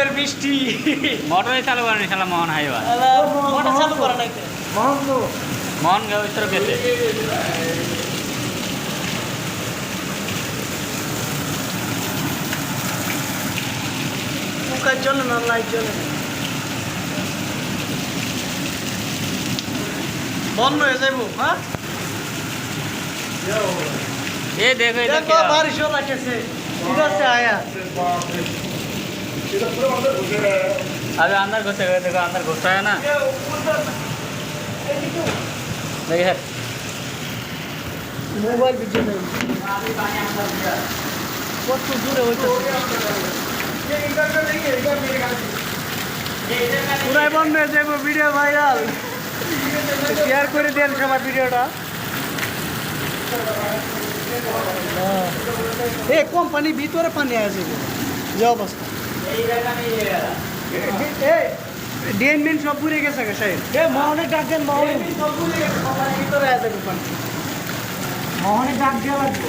বরফের বৃষ্টি মোটরই চালু করেনি শালা মোহন হাইওয়া। মোটর চালু করা নাকি মোহন গাঁও গেছে কুকার চলে না লাইট চলে বন্ধ হয়ে যাব হ্যাঁ? এ দেখো এটা দেখো বারিশও লাগতেছে ঠিক আছে আয়া। अभी अंदर घुसे गए देखो अंदर घुसा है ना देखिए है মোবাইল ভিডিও নেই কত দূরে হইতেছে পুরাই বন্ধ হয়ে যাবো ভিডিও ভাইরাল শেয়ার করে দেন সবার ভিডিওটা এ কোম্পানি ভিতরে পানি আছে যে অবস্থা ডিএনবিন সব পুড়ে গেছে গে সাহেব এ মোহনের ডাক দেন মোহন। সব পুড়ে গেছে ভিতরে আছে দোকান। মোহনের ডাক দেওয়া লাগবে।